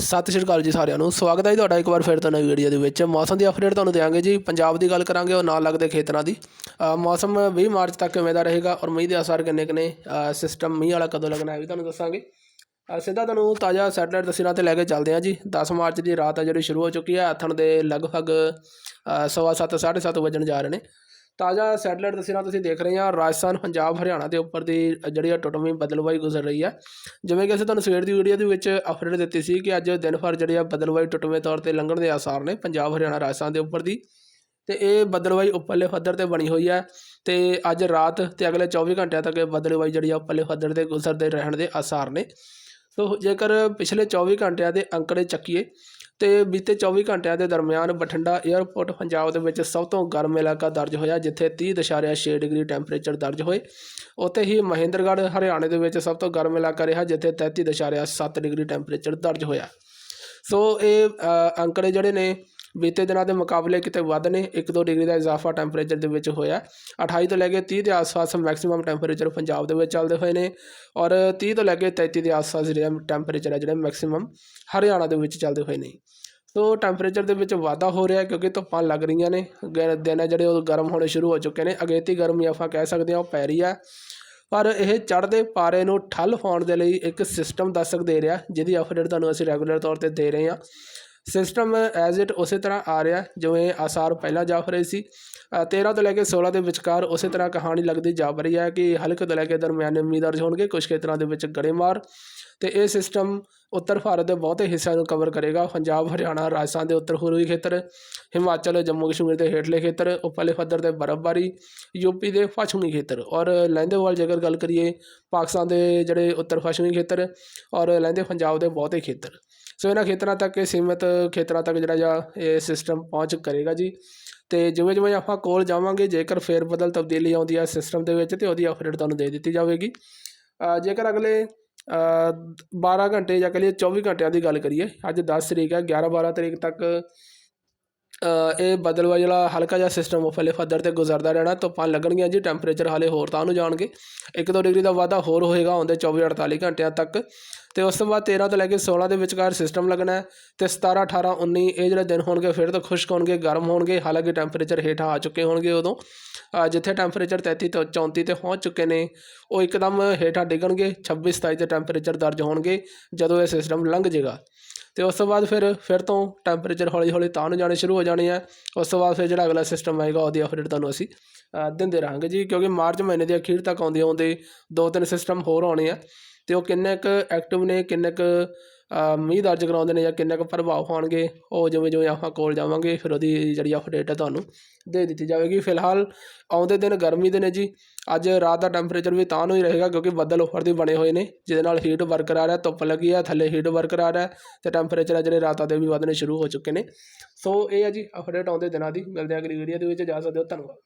ਸਤਿ ਸ਼੍ਰੀ ਅਕਾਲ ਜੀ ਸਾਰਿਆਂ ਨੂੰ। ਸਵਾਗਤ ਹੈ ਜੀ ਤੁਹਾਡਾ ਇੱਕ ਵਾਰ ਫਿਰ ਤੋਂ ਨਵੀਂ ਵੀਡੀਓ ਦੇ ਵਿੱਚ। ਮੌਸਮ ਦੀ ਅਪਡੇਟ ਤੁਹਾਨੂੰ ਦੇਵਾਂਗੇ ਜੀ। ਪੰਜਾਬ ਦੀ ਗੱਲ ਕਰਾਂਗੇ ਔਰ ਨਾਲ ਲੱਗਦੇ ਖੇਤਰਾਂ ਦੀ। ਮੌਸਮ 20 ਮਾਰਚ ਤੱਕ ਕਿਵੇਂ ਦਾ ਰਹੇਗਾ ਔਰ ਮੀਂਹ ਦੇ ਅਸਰ ਕਿੰਨੇ ਕਿੰਨੇ ਸਿਸਟਮ ਮੀਂਹ ਵਾਲਾ ਕਦੋਂ ਲੱਗਣਾ ਹੈ ਵੀ ਤੁਹਾਨੂੰ ਦੱਸਾਂਗੇ। ਸਿੱਧਾ ਤੁਹਾਨੂੰ ਤਾਜ਼ਾ ਸੈਟਲਾਈਟ ਤਸਵੀਰਾਂ ਤੇ ਲੈ ਕੇ ਚੱਲਦੇ ਹਾਂ ਜੀ। 10 ਮਾਰਚ ਦੀ ਰਾਤ ਆ ਜਿਹੜੀ ਸ਼ੁਰੂ ਹੋ ਚੁੱਕੀ ਹੈ। ਆਥਣ ਦੇ ਲਗਭਗ ਅ, ਸਵਾ ਸੱਤ ਸਾਢੇ ਸੱਤ ਵੱਜਣ ਜਾ ਰਹੇ ਨੇ। ਤਾਜ਼ਾ ਸੈਟਲਾਈਟ ਤਸਵੀਰਾਂ ਤੁਸੀਂ ਦੇਖ ਰਹੇ ਆ ਰਾਜਸਥਾਨ, ਪੰਜਾਬ, ਹਰਿਆਣਾ ਦੇ ਉੱਪਰ ਦੀ ਜਿਹੜੀ ਆ ਟੁੱਟਵੀਂ ਬਦਲਵਾਈ ਗੁਜ਼ਰ ਰਹੀ ਹੈ। ਜਿਵੇਂ ਕਿ ਅਸੀਂ ਤੁਹਾਨੂੰ ਸਵੇਰ ਦੀ ਵੀਡੀਓ ਦੇ ਵਿੱਚ ਅਪਡੇਟ ਦਿੱਤੀ ਸੀ ਕਿ ਅੱਜ ਦਿਨ ਭਰ ਜਿਹੜੀ ਆ ਬਦਲਵਾਈ ਟੁੱਟਵੇਂ ਤੌਰ ਤੇ ਲੰਘਣ ਦੇ ਆਸਾਰ ਨੇ ਪੰਜਾਬ, ਹਰਿਆਣਾ, ਰਾਜਸਥਾਨ ਦੇ ਉੱਪਰ ਦੀ। ਤੇ ਇਹ ਬਦਲਵਾਈ ਉੱਪਰਲੇ ਪੱਧਰ ਤੇ ਬਣੀ ਹੋਈ ਹੈ ਤੇ ਅੱਜ ਰਾਤ ਤੇ ਅਗਲੇ 24 ਘੰਟਿਆਂ ਤੱਕ ਇਹ ਬਦਲਵਾਈ ਜਿਹੜੀ ਆ ਉੱਪਰਲੇ ਪੱਧਰ ਤੇ ਗੁਜ਼ਰਦੇ ਰਹਿਣ ਦੇ ਆਸਾਰ ਨੇ। ਸੋ ਜੇਕਰ ਪਿਛਲੇ 24 ਘੰਟਿਆਂ ਦੇ ਅੰਕੜੇ ਚੱਕੀਏ ਤੇ ਬੀਤੇ 24 ਘੰਟਿਆਂ ਦੇ ਦਰਮਿਆਨ ਬਠਿੰਡਾ 에ਅਰਪੋਰਟ ਪੰਜਾਬ ਦੇ ਵਿੱਚ ਸਭ ਤੋਂ ਗਰਮ ਇਲਾਕਾ ਦਰਜ ਹੋਇਆ, ਜਿੱਥੇ 30.6 ਡਿਗਰੀ ਟੈਂਪਰੇਚਰ ਦਰਜ ਹੋਏ। ਉੱਥੇ ਹੀ ਮਹਿੰਦਰਗੜ੍ਹ, ਹਰਿਆਣੇ ਦੇ ਵਿੱਚ ਸਭ ਤੋਂ ਗਰਮ ਇਲਾਕਾ ਰਿਹਾ, ਜਿੱਥੇ 33.7 ਡਿਗਰੀ ਟੈਂਪਰੇਚਰ ਦਰਜ ਹੋਇਆ। ਸੋ ਇਹ ਅੰਕੜੇ ਜਿਹੜੇ ਨੇ ਬੀਤੇ ਦਿਨਾਂ ਦੇ ਮੁਕਾਬਲੇ ਕਿਤੇ ਵੱਧ ਨੇ 1-2 ਡਿਗਰੀ ਦਾ ਇਜ਼ਾਫਾ ਟੈਂਪਰੇਚਰ ਦੇ ਵਿੱਚ ਹੋਇਆ। 28 ਤੋਂ ਲੈ ਕੇ 30 ਦੇ ਆਸ-ਪਾਸ ਮੈਕਸਿਮਮ ਟੈਂਪਰੇਚਰ ਪੰਜਾਬ ਦੇ ਵਿੱਚ ਚੱਲਦੇ ਹੋਏ ਨੇ ਔਰ 30 ਤੋਂ ਲੈ ਕੇ 33 ਦੇ ਆਸ-ਪਾਸ ਜਿਹੜਾ ਟੈਂਪਰੇਚਰ ਹੈ ਜਿਹੜਾ ਮੈਕਸਿਮਮ ਹਰਿਆਣਾ ਦੇ ਵਿੱਚ ਚੱਲਦੇ ਹੋਏ ਨੇ। ਸੋ ਟੈਂਪਰੇਚਰ ਦੇ ਵਿੱਚ ਵਾਧਾ ਹੋ ਰਿਹਾ ਕਿਉਂਕਿ ਧੁੱਪਾਂ ਲੱਗ ਰਹੀਆਂ ਨੇ। ਗ- ਦਿਨ ਹੈ ਜਿਹੜੇ ਉਹ ਗਰਮ ਹੋਣੇ ਸ਼ੁਰੂ ਹੋ ਚੁੱਕੇ ਨੇ। ਅਗੇਤੀ ਗਰਮੀ ਆਪਾਂ ਕਹਿ ਸਕਦੇ ਹਾਂ ਉਹ ਪੈ ਰਹੀ ਆ। ਪਰ ਇਹ ਚੜ੍ਹਦੇ ਪਾਰੇ ਨੂੰ ਠੱਲ ਪਾਉਣ ਦੇ ਲਈ ਇੱਕ ਸਿਸਟਮ ਦਸਤਕ ਦੇ ਰਿਹਾ, ਜਿਹਦੀ ਅਪਡੇਟ ਤੁਹਾਨੂੰ ਅਸੀਂ ਰੈਗੂਲਰ ਤੌਰ ਤੇ ਦੇ ਰਹੇ ਹਾਂ। ਸਿਸਟਮ ਐਜ਼ ਇਟ ਉਸੇ ਤਰ੍ਹਾਂ ਆ ਰਿਹਾ ਜਿਵੇਂ ਆਸਾਰ ਪਹਿਲਾਂ ਜਾਫ ਰਹੇ ਸੀ। ਅ, 13 ਤੋਂ ਲੈ ਕੇ 16 ਦੇ ਵਿਚਕਾਰ ਉਸੇ ਤਰ੍ਹਾਂ ਕਹਾਣੀ ਲੱਗਦੀ ਜਾਪ ਰਹੀ ਹੈ ਕਿ ਹਲਕੇ ਤੋਂ ਲੈ ਕੇ ਦਰਮਿਆਨੇ ਮੀਂਹ ਦਰਜ ਹੋਣਗੇ ਕੁਝ ਖੇਤਰਾਂ ਦੇ ਵਿੱਚ ਗੜੇਮਾਰ ਤੇ ਇਹ ਸਿਸਟਮ ਉੱਤਰ ਭਾਰਤ ਦੇ ਬਹੁਤੇ ਹਿੱਸਿਆਂ ਨੂੰ ਕਵਰ ਕਰੇਗਾ। ਪੰਜਾਬ, ਹਰਿਆਣਾ, ਰਾਜਸਥਾਨ ਦੇ ਉੱਤਰ ਪੂਰਬੀ ਖੇਤਰ, ਹਿਮਾਚਲ, ਜੰਮੂ ਕਸ਼ਮੀਰ ਦੇ ਹੇਠਲੇ ਖੇਤਰ, ਉੱਪਰਲੇ ਪੱਧਰ ਤੇ ਬਰਫ਼ਬਾਰੀ ਯੂਪੀ ਦੇ ਪੱਛਮੀ ਖੇਤਰ ਔਰ ਲਹਿੰਦੇ ਵੱਲ ਜੇਕਰ ਗੱਲ ਕਰੀਏ ਪਾਕਿਸਤਾਨ ਦੇ ਜਿਹੜੇ ਉੱਤਰ ਪੱਛਮੀ ਖੇਤਰ ਔਰ ਲਹਿੰਦੇ ਪੰਜਾਬ ਦੇ ਬਹੁਤੇ ਖੇਤਰ। ਸੋ ਇਹਨਾਂ ਖੇਤਰਾਂ ਤੱਕ ਇਹ ਸੀਮਿਤ ਖੇਤਰਾਂ ਤੱਕ ਜਿਹੜਾ ਜਾ ਇਹ ਸਿਸਟਮ ਪਹੁੰਚ ਕਰੇਗਾ ਜੀ। ਤੇ ਜਿਵੇਂ ਜਿਵੇਂ ਆਪਾਂ ਕੋਲ ਜਾਵਾਂਗੇ, ਜੇਕਰ ਫੇਰ ਬਦਲ ਤਬਦੀਲੀ ਆਉਂਦੀ ਹੈ ਸਿਸਟਮ ਦੇ ਵਿੱਚ ਤੇ ਉਹਦੀ ਅਪਡੇਟ ਤੁਹਾਨੂੰ ਦੇ ਦਿੱਤੀ ਜਾਵੇਗੀ। ਜੇਕਰ ਅਗਲੇ ਅ, 12 ਘੰਟੇ ਜਾਂ ਕਹਿ ਲਈਏ 24 ਘੰਟਿਆਂ ਦੀ ਗੱਲ ਕਰੀਏ ਅੱਜ ਦਸ ਤਰੀਕ ਹੈ 11 12 ਤਰੀਕ ਤੱਕ ਇਹ ਬਦਲਵਾ ਜਿਹੜਾ ਹਲਕਾ ਜਿਹਾ ਸਿਸਟਮ ਉਪਰਲੇ ਪੱਧਰ ਤੇ ਗੁਜ਼ਰਦਾ ਰਹਿਣਾ ਧੁੱਪਾਂ ਲੱਗਣਗੀਆਂ ਜੀ ਟੈਂਪਰੇਚਰ ਹਾਲੇ ਹੋਰ ਤਾਂ ਨੂੰ ਜਾਣਗੇ। 1-2 ਡਿਗਰੀ ਦਾ ਵਾਧਾ ਹੋਰ ਹੋਏਗਾ ਆਉਂਦੇ 24-48 ਘੰਟਿਆਂ ਤੱਕ। ਤੇ ਉਸ ਤੋਂ ਬਾਅਦ 13 ਤੋਂ ਲੈ ਕੇ 16 ਦੇ ਵਿਚਕਾਰ ਸਿਸਟਮ ਲੱਗਣਾ ਹੈ ਤੇ 17 18 19 ਇਹ ਜਿਹੜੇ ਦਿਨ ਹੋਣਗੇ ਫਿਰ ਤੋਂ ਖੁਸ਼ਕ ਹੋਣਗੇ, ਗਰਮ ਹੋਣਗੇ, ਹਾਲਾਂਕਿ ਟੈਂਪਰੇਚਰ ਹੇਠਾਂ ਆ ਚੁੱਕੇ ਹੋਣਗੇ ਉਦੋਂ। ਜਿੱਥੇ ਟੈਂਪਰੇਚਰ 33 ਤੋਂ 34 ਤੇ ਪਹੁੰਚ ਚੁੱਕੇ ਨੇ, ਉਹ ਇੱਕਦਮ ਹੇਠਾਂ ਡਿੱਗਣਗੇ 26 27 ਤੇ ਟੈਂਪਰੇਚਰ ਦਰਜ ਹੋਣਗੇ ਜਦੋਂ ਇਹ ਸਿਸਟਮ ਲੰਘ ਜਾਏਗਾ ਤੇ ਉਸ ਤੋਂ ਬਾਅਦ ਫਿਰ ਫਿਰ ਤੋਂ ਟੈਂਪਰੇਚਰ ਹੌਲੀ ਹੌਲੀ ਤਾਂ ਨੂੰ ਜਾਣੇ ਸ਼ੁਰੂ ਹੋ ਜਾਣੇ ਆ। ਉਸ ਤੋਂ ਬਾਅਦ ਫਿਰ ਜਿਹੜਾ ਅਗਲਾ ਸਿਸਟਮ ਆਏਗਾ, ਉਹਦੀ ਅਪਡੇਟ ਤੁਹਾਨੂੰ ਅਸੀਂ ਦਿੰਦੇ ਰਹਾਂਗੇ ਜੀ, ਕਿਉਂਕਿ ਮਾਰਚ ਮਹੀਨੇ ਦੇ ਅਖੀਰ ਤੱਕ ਆਉਂਦੇ ਆਉਂਦੇ ਦੋ ਤਿੰਨ ਸਿਸਟਮ ਹੋਰ ਆਉਣੇ ਆ। ਅਤੇ ਉਹ ਕਿੰਨੇ ਕੁ ਐਕਟਿਵ ਨੇ, ਕਿੰਨੇ ਕੁ ਮੀਂਹ ਦਰਜ ਕਰਾਉਂਦੇ ਨੇ ਜਾਂ ਕਿੰਨੇ ਕੁ ਪ੍ਰਭਾਵ ਪਾਉਣਗੇ, ਉਹ ਜਿਵੇਂ ਜਿਵੇਂ ਆਪਾਂ ਕੋਲ ਜਾਵਾਂਗੇ, ਫਿਰ ਉਹਦੀ ਜਿਹੜੀ ਅਪਡੇਟ ਹੈ ਤੁਹਾਨੂੰ ਦੇ ਦਿੱਤੀ ਜਾਵੇਗੀ। ਫਿਲਹਾਲ ਆਉਂਦੇ ਦਿਨ ਗਰਮੀ ਦੇ ਨੇ ਜੀ। ਅੱਜ ਰਾਤ ਦਾ ਟੈਂਪਰੇਚਰ ਵੀ ਤਾਂ ਨੂੰ ਹੀ ਰਹੇਗਾ, ਕਿਉਂਕਿ ਬੱਦਲ ਉੱਪਰ ਦੀ ਬਣੇ ਹੋਏ ਨੇ, ਜਿਹਦੇ ਨਾਲ ਹੀਟ ਬਰਕਰਾਰ ਹੈ ਧੁੱਪ ਲੱਗੀ ਹੈ ਥੱਲੇ ਹੀਟ ਬਰਕਰਾਰ ਹੈ ਤੇ ਟੈਂਪਰੇਚਰ ਹੈ ਜਿਹੜੇ ਰਾਤਾਂ ਦੇ ਵੀ ਵਧਣੇ ਸ਼ੁਰੂ ਹੋ ਚੁੱਕੇ ਨੇ। ਸੋ ਇਹ ਹੈ ਜੀ ਅਪਡੇਟ ਆਉਂਦੇ ਦਿਨਾਂ ਦੀ। ਮਿਲਦੇ ਹਾਂ ਅਗਲੀ ਵੀਡੀਓ ਦੇ ਵਿੱਚ, ਜਾ ਸਕਦੇ ਹੋ ਧੰਨਵਾਦ।